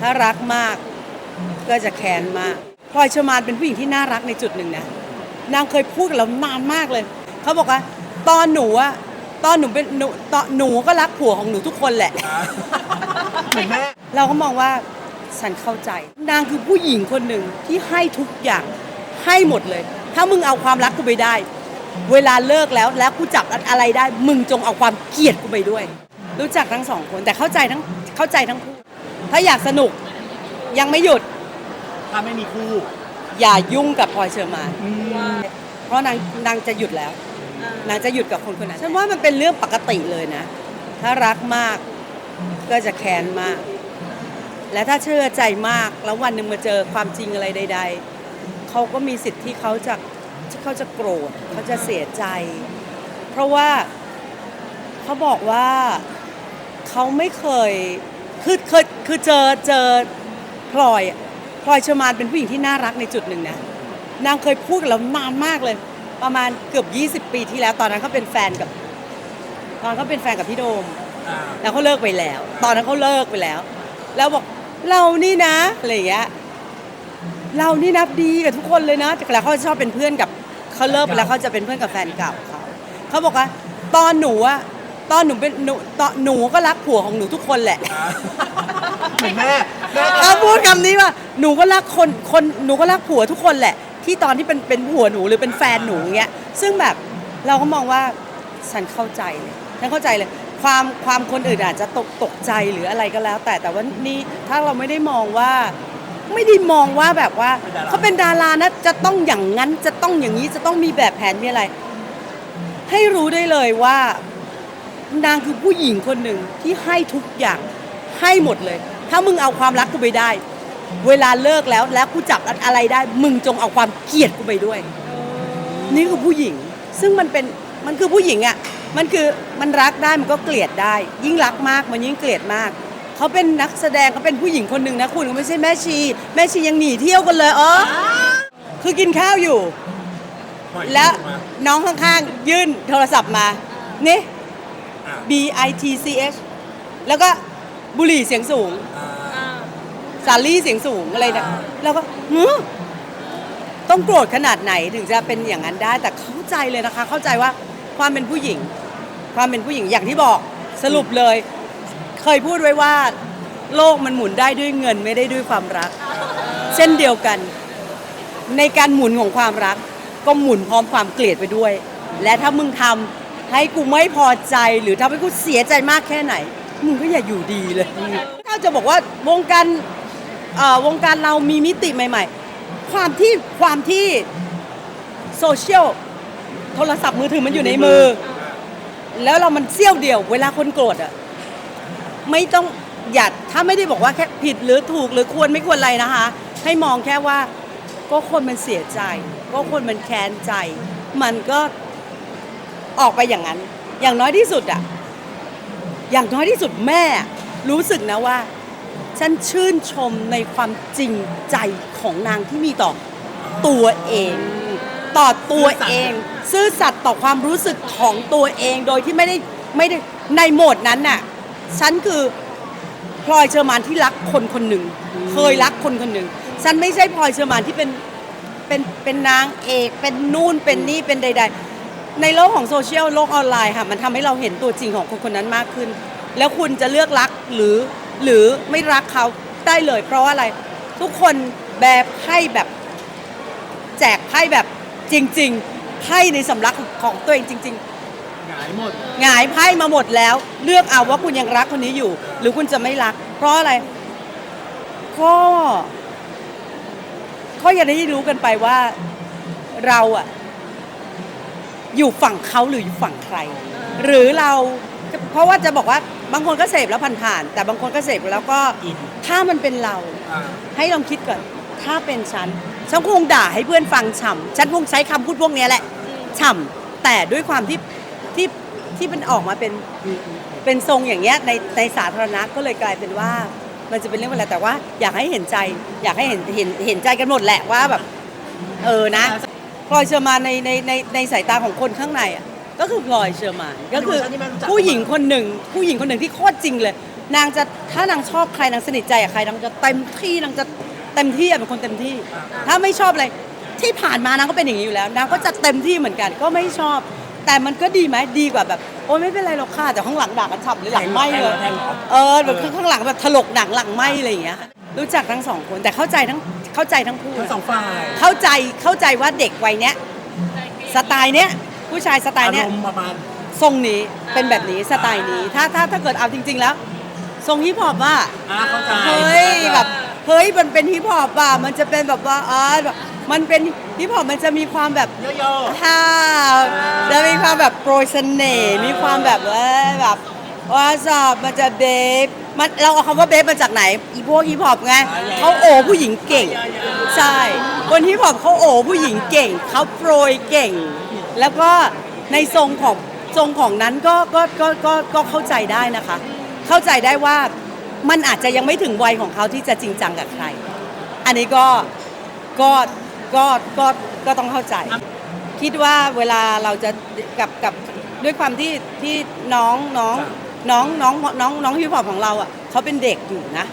ถ้ารักมากก็จะแค้นมากพลอยเชอร์มานเป็นผู้หญิงที่น่ารักในจุดหนึ่งนะนางเคยพูดกับเรานานมากเลย เขาบอกว่า ตอนหนูอะตอนหนูเป็นหนูตอนหนูก็รักผัวของหนูทุกคนแหละ เหมือนแม่เราก็มองว่าฉันเข้าใจ นางคือผู้หญิงคนหนึ่งที่ให้ทุกอย่างให้หมดเลย ถ้ามึงเอาความรักกูไปได้ เวลาเลิกแล้วแล้วกูจับอะไรได้ มึงจงเอาความเกลียดกูไปด้วย รู้จักทั้งสองคนแต่เข้าใจทั้งเข้าใจทั้งคู่ ถ้าอยากสนุกยังไม่หยุดถ้าไม่มีคู่อย่ายุ่งกับพลอยเชอร์มานเพราะนางนางจะหยุดแล้ว นางจะหยุดกับคนคนนั้นฉันว่ามันเป็นเรื่องปกติเลยนะ ถ้ารักมากก็จะแค้นมาก และถ้าเชื่อใจมากแล้ววันหนึ่งมาเจอความจริงอะไรใด ๆเขาก็มีสิทธิ์ที่เขาจะเขาจะโกรธเขาจะเสียใจ เพราะว่าเขาบอกว่าเขาไม่เคย คือเคยคือเจอเจอพลอยอะพลอยเชอร์มานเป็นผู้หญิงที่น่ารักในจุดหนึ่งนะนางเคยพูดกับเรานานมากเลย ประมาณเกือบ 20 ปีที่แล้ว ตอนนั้นเขาเป็นแฟนกับ ตอนเขาเป็นแฟนกับพี่โดมอ่าแล้วเขาเลิกไปแล้ว ตอนนั้นเขาเลิกไปแล้ว แล้วบอกเรานี่นะอะไรอย่างเงี้ยเรานี่นับดีกับทุกคนเลยนะแต่แล้วเขาชอบเป็นเพื่อนกับเขาเลิกไปแล้วเขาจะเป็นเพื่อนกับแฟนเก่าเขาเขาบอกว่าตอนหนูอะ ตอนหนูเป็นหนูตอนหนูก็รักผัวของหนูทุกคนแหละ เหมือนแม่แม่เขาพูดคำนี้ว่าหนูก็รักคนคนหนูก็รักผัวทุกคนแหละ ที่ตอนที่เป็นเป็นผัวหนูหรือเป็นแฟนหนูเงี้ยซึ่งแบบเราก็มองว่าฉันเข้าใจเลยฉันเข้าใจเลย ความความคนอื่นอาจจะตกตกใจหรืออะไรก็แล้ว แต่แต่ว่านี่ถ้าเราไม่ได้มองว่า ไม่ได้มองว่าแบบว่าเขาเป็นดารานะจะต้องอย่างนั้นจะต้องอย่างนี้จะต้องมีแบบแผนมีอะไร ให้รู้ได้เลยว่า นางคือผู้หญิงคนหนึ่งที่ให้ทุกอย่างให้หมดเลย ถ้ามึงเอาความรักกูไปได้ เวลาเลิกแล้วแล้วกูจับอะไรได้ มึงจงเอาความเกลียดกูไปด้วย นี่คือผู้หญิง ซึ่งมันเป็นมันคือผู้หญิงอะ่ะมันคือมันรักได้มันก็เกลียดได้ ยิ่งรักมากมันยิ่งเกลียดมากเขาเป็นนักแสดงเขาเป็นผู้หญิงคนหนึ่งนะคุณเขาไม่ใช่แม่ชี แม่ชียังหนีเที่ยวกันเลยเออคือกินข้าวอยู่ปล่อยแล้วคู่มาน้องข้างๆ ยื่นโทรศัพท์มานี่ อ่า B I T C H แล้วก็บุหรี่เสียงสูง อ่า สาลี่เสียงสูงอะไรนะแล้วก็หือต้องโกรธขนาดไหนถึงจะเป็นอย่างนั้นได้ แต่เข้าใจเลยนะคะ เข้าใจว่าความเป็นผู้หญิง ความเป็นผู้หญิงอย่างที่บอกสรุปเลย เคยพูดไว้ว่า โลกมันหมุนได้ด้วยเงินไม่ได้ด้วยความรัก เช่นเดียวกัน ในการหมุนของความรัก ก็หมุนพร้อมความเกลียดไปด้วย และถ้ามึงทำ ให้กูไม่พอใจหรือทำให้กูเสียใจมากแค่ไหน มึงก็อย่าอยู่ดีเลยถ้าจะบอกว่าวงการเอ่อวงการเรามีมิติใหม่ ๆ ความที่ความที่โซเชียลโทรศัพท์มือถือมันอยู่ในมือ แล้วเรามันเสี้ยวเดียว เวลาคนโกรธอะไม่ต้องหยัดถ้าไม่ได้บอกว่าแค่ผิดหรือถูกหรือควรไม่ควรอะไรนะคะ ให้มองแค่ว่าก็คนมันเสียใจ ก็คนมันแค้นใจ มันก็ ออกไปอย่างนั้น อย่างน้อยที่สุดอะอย่างน้อยที่สุดแม่รู้สึกนะว่า ฉันชื่นชมในความจริงใจของนางที่มีต่อตัวเอง ต่อตัวเอง ซื่อสัตย์ต่อความรู้สึกของตัวเองโดยที่ไม่ได้ไม่ได้ในโหมดนั้นน่ะฉันคือพลอยเชอร์มานที่รักคนคนหนึ่ง เคยรักคนคนหนึ่ง ฉันไม่ใช่พลอยเชอร์มานที่เป็นเป็นเป็นนางเอก เป็นนู่นเป็นนี่เป็นใด ๆ ในโลกของโซเชียลโลกออนไลน์ค่ะ มันทำให้เราเห็นตัวจริงของคนคนนั้นมากขึ้น แล้วคุณจะเลือกรักหรือหรือไม่รักเขาได้เลย เพราะว่าอะไรทุกคนแบบให้แบบแจกไพ่แบบจริง ๆไพ่ในสำรับของตัวเองจริง ๆ หงายหมดหงายไพ่มาหมดแล้ว เลือกเอาว่าคุณยังรักคนนี้อยู่ หรือคุณจะไม่รัก เพราะอะไรก็ก็อย่าได้รู้กันไปว่าเราอะ อยู่ฝั่งเขาหรืออยู่ฝั่งใคร หรือเราเพราะว่าจะบอกว่าบางคนก็เสพแล้วผ่านๆแต่บางคนก็เสพแล้วก็อินถ้ามันเป็นเราอ่าให้ลองคิดก่อนถ้าเป็นฉันฉันคงด่าให้เพื่อนฟังฉ่ำฉันคงใช้คำพูดพวกเนี้ยแหละฉ่ำแต่ด้วยความที่ที่ที่มันออกมาเป็นเป็นทรงอย่างเงี้ยในในสาธารณะก็เลยกลายเป็นว่ามันจะเป็นเรื่องอะไรแต่ว่าอยากให้เห็นใจ อยากให้เห็นเห็นเห็นใจกันหมดแหละว่าแบบ เออนะ พลอยเชอร์มานในในในในสายตาของคนข้างในอะก็คือพลอยเชอร์มานก็คือผู้หญิงคนหนึ่ง ผู้หญิงคนหนึ่งที่โคตรจริงเลย นางจะถ้านางชอบใครนางสนิทใจกับใครนางจะเต็มที่นางจะเต็มที่อะเป็นคนเต็มที่ ถ้าไม่ชอบอะไรที่ผ่านมานางก็เป็นอย่างนี้อยู่แล้วนางก็จะเต็มที่เหมือนกันก็ไม่ชอบ แต่มันก็ดีไหมดีกว่าแบบ โอ้ไม่เป็นไรหรอกค่ะแต่ข้างหลังด่ากันฉับหรือหลังไหมเลยแทงเหรอเออแบบข้างหลังแบบถลกหนังหลังไหมอะไรอย่างเงี้ยรู้จักทั้งสองคนแต่เข้าใจทั้ง เข้าใจทั้งคู่ทั้งสองฝ่าย เข้าใจเข้าใจว่าเด็กวัยเนี้ยสไตล์เนี้ยผู้ชายสไตอาล์เนี้ยรมณ์ประมาณ ทรงนี้เป็นแบบนี้สไตล์นี้ ถ้าถ้าถ้าเกิดเอาจริง ๆ แล้ว ทรงฮิปฮอปว่า อ่าเข้าใจเฮ้ยแบบเฮ้ยมันเป็นฮิปฮอปว่ะมันจะเป็นแบบว่าอ่าแบบมันเป็นฮิปฮอปมันจะมีความแบบโย่ฮ่าจะมีความแบบโปรยเสน่ห์มีความแบบว่าแบบ ว่าสอบมันจะเบฟมันเราเอาคำว่าเบฟมาจากไหน อีพวกฮิปฮอปไงเขาโอผู้หญิงเก่ง ใช่ คนฮิปฮอปเขาโอผู้หญิงเก่ง เขาโปรยเก่ง แล้วก็ในทรงของทรงของนั้นก็ก็ก็ก็ก็เข้าใจได้นะคะ เข้าใจได้ว่ามันอาจจะยังไม่ถึงวัยของเขาที่จะจริงจังกับใคร อันนี้ก็ก็ก็ก็ก็ต้องเข้าใจ คิดว่าเวลาเราจะกับกับด้วยความที่ที่น้องน้อง น้องน้องน้องน้องฮิปฮอปของเราอะเขาเป็นเด็กอยู่นะ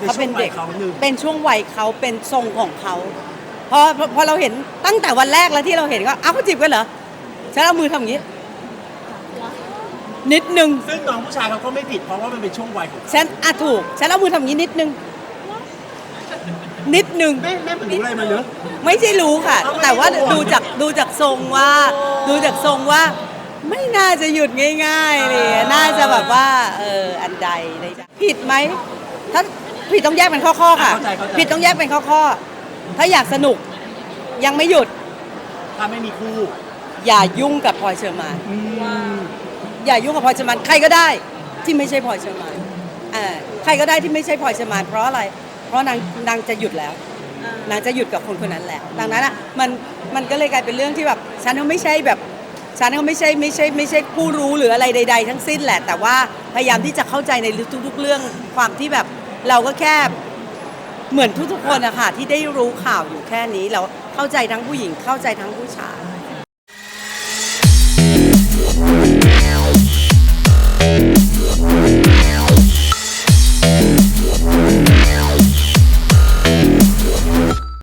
เขาเป็นเด็กเขาหนึ่งเป็นช่วงวัยเขาเป็นทรงของเขาพอพอพอเราเห็นตั้งแต่วันแรกแล้วที่เราเห็นก็อ้าวเขาจีบกันเหรอฉันเอามือทำอย่างนี้ นิดนึงซึ่งน้องผู้ชายเขาก็ไม่ผิดเพราะว่ามันเป็นช่วงวัยของฉันอะถูกฉันเอามือทำอย่างนี้นิดนึงนิดนึงแม่แม่เหมือนรู้อะไรมาเยอะไม่ใช่รู้ค่ะเอาไม่แต่ว่ารู้ดูจากดูจากทรงว่า ดูจากทรงว่า ไม่น่าจะหยุดง่ายๆเลยน่าจะแบบว่าเอออันใดใดๆผิดไหมถ้าผิดต้องแยกเป็นข้อๆค่ะ เข้าใจเข้าใจ ผิดต้องแยกเป็นข้อๆถ้าอยากสนุกยังไม่หยุดถ้าไม่มีคู่อย่ายุ่งกับพลอยเชอร์มาน อืมอย่ายุ่งกับพลอยเชอร์มานใครก็ได้ที่ไม่ใช่พลอยเชอร์มานอ่าใครก็ได้ที่ไม่ใช่พลอยเชอร์มานเพราะอะไร เพราะนางนางจะหยุดแล้ว นางจะหยุดกับคนคนนั้นแหละดังนั้นอะมันมันก็เลยกลายเป็นเรื่องที่แบบฉันก็ไม่ใช่แบบ ฉันก็ไม่ใช่ไม่ใช่ไม่ใช่ผู้รู้หรืออะไรใด ๆ ทั้งสิ้นแหละ แต่ว่าพยายามที่จะเข้าใจในทุกๆเรื่องความที่แบบเราก็แค่เหมือนทุกๆคนอะค่ะที่ได้รู้ข่าวอยู่แค่นี้เราเข้าใจทั้งผู้หญิงเข้าใจทั้งผู้ชาย